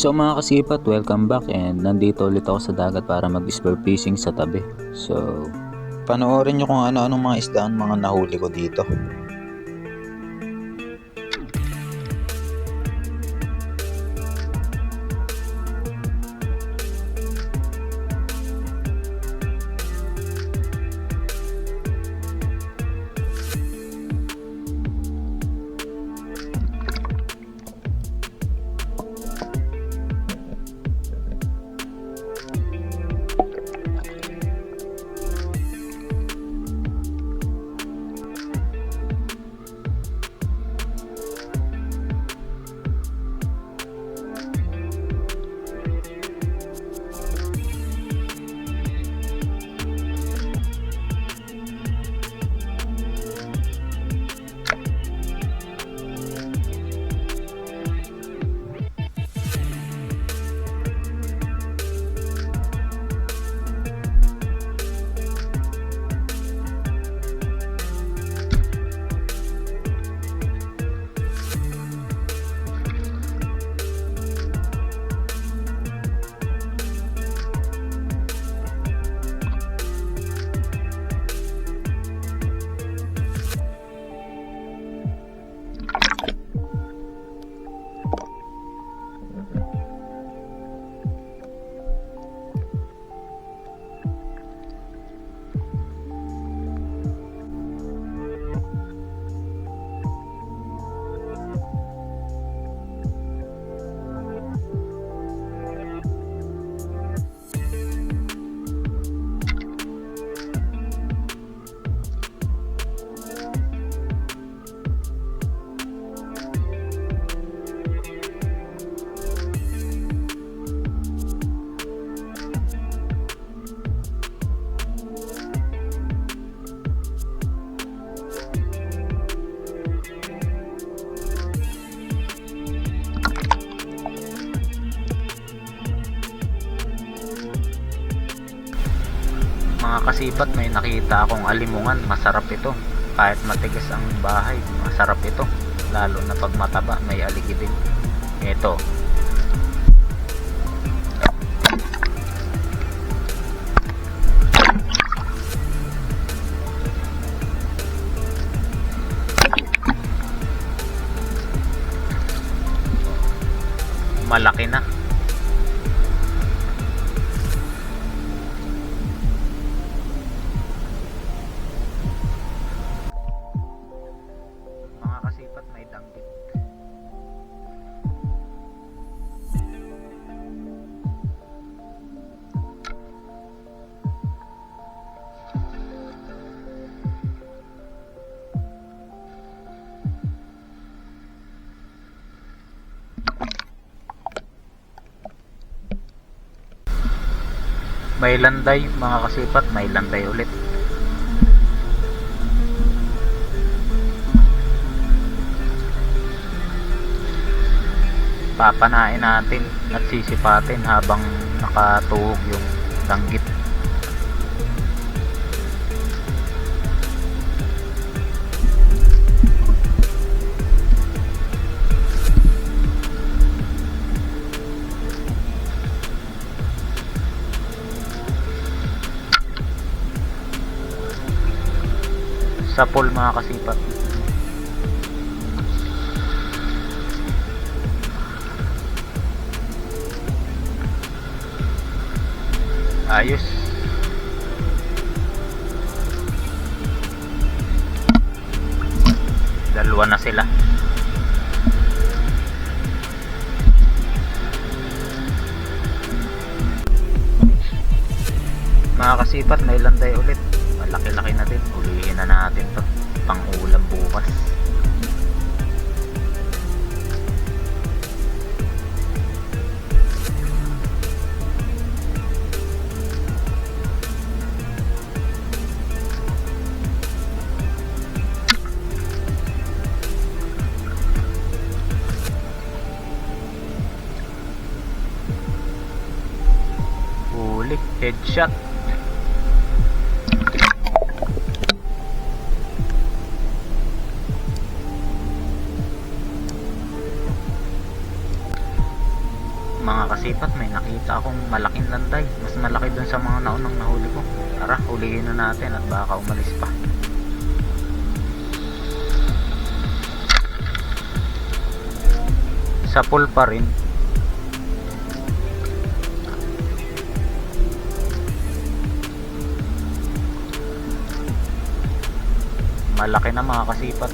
So mga kasipat, welcome back and nandito ulit ako sa dagat para mag-spear fishing sa tabi. So, panoorin nyo kung ano-anong mga isda ang mga nahuli ko dito. Mga kasipat, may nakita akong alimungan. Masarap ito. Kahit matigas ang bahay, masarap ito. Lalo na pag mataba, may aligi. Ito. Malaki na. May landay mga kasipat, may landay ulit. papanain natin at sisipatin habang nakatuhog yung danggit sa pool mga kasipat ayos. Dalawa na sila. Mga kasipat may landay ulit. Malaki-laki na din na natin to. Pang ulam bukas headshot nakita akong malaking landay. Mas malaki dun sa mga naunang nahuli ko. Tara, hulihin na natin at baka umalis pa. Sa pool pa rin. Malaki na mga kasipat.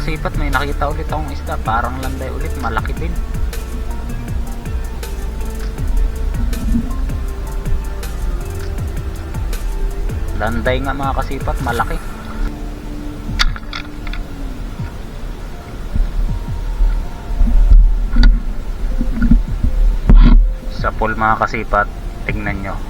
Mga kasipat, may nakita ulit akong isda. Parang landay ulit, malaki din. Landay nga mga kasipat, malaki. Sa pool mga kasipat, tingnan nyo.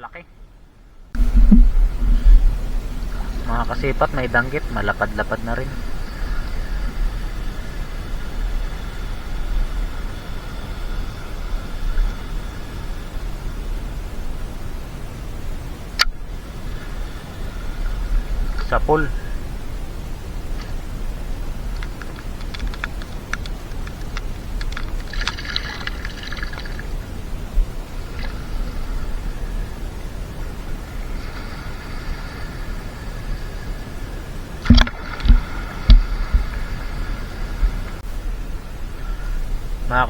Malaki. Mga kasipat, may danggit, malapad-lapad na rin. sa pool.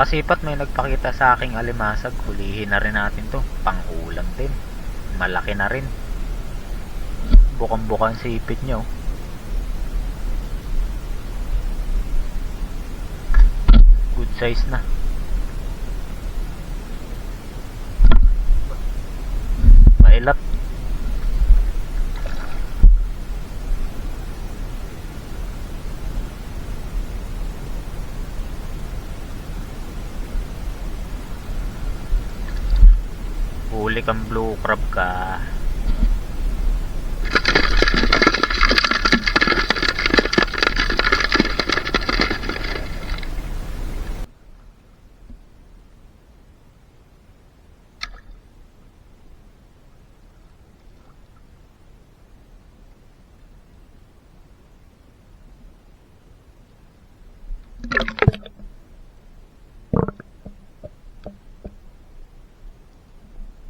Mga kasipat, may nagpakita sa aking alimasag. Hulihin na rin natin to. Pangulam din. Malaki na rin bukang-bukan sipit nyo good size na huli kang blue crab ka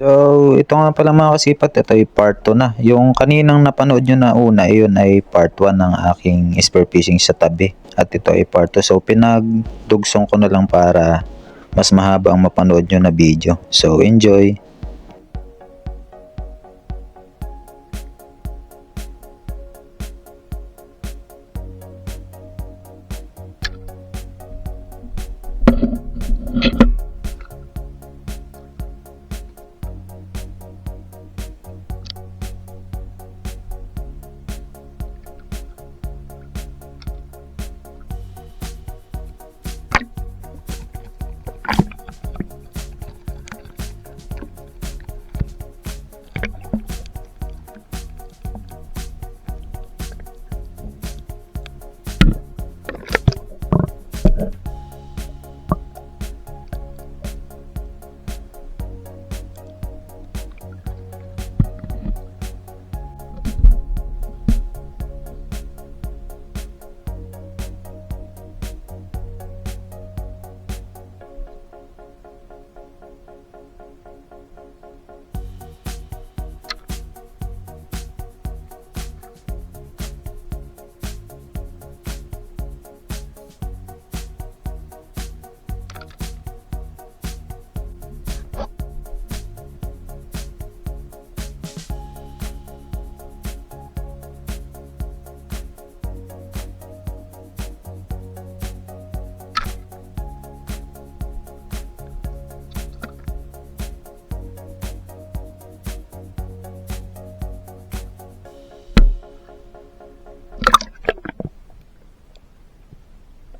So, ito nga pala mga kasipat, ito ay part 2 na. Yung kaninang napanood nyo na una, yun ay part 1 ng aking spear fishing sa tabi. At ito ay part 2. So, pinagdugsong ko na lang para mas mahaba ang mapanood nyo na video. So, enjoy!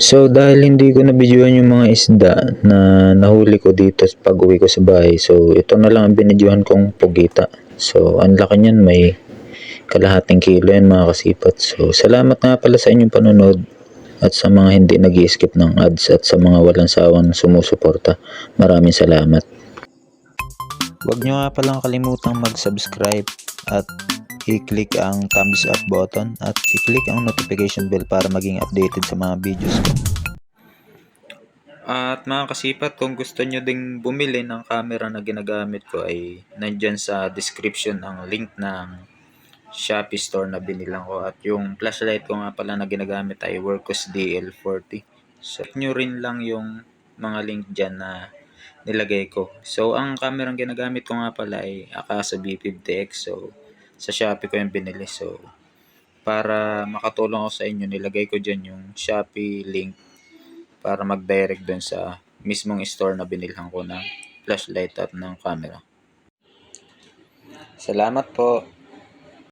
So dahil hindi ko nabidyohan yung mga isda na nahuli ko dito pag uwi ko sa bahay. So ito na lang ang binidyohan kong pugita. So ang laki niyan may kalahating kilo yan mga kasipat. So salamat nga pala sa inyong panonood at sa mga hindi nag skip ng ads at sa mga walang sawang sumusuporta. Maraming salamat. Huwag nyo nga palang kalimutang mag-subscribe at i-click ang thumbs up button at i-click ang notification bell para maging updated sa mga videos ko. At mga kasipat, kung gusto nyo ding bumili ng camera na ginagamit ko ay nandyan sa description ang link ng Shopee store na binilang ko at yung flashlight ko nga pala na ginagamit ay Workos DL40. So, nyo rin lang yung mga link dyan na nilagay ko. So, ang camera ang ginagamit ko nga pala ay Akasa B50X. So, sa Shopee ko yung binili. So, para makatulong ako sa inyo, nilagay ko dyan yung Shopee link para mag-direct doon sa mismong store na binilhan ko ng flashlight at ng camera. Salamat po.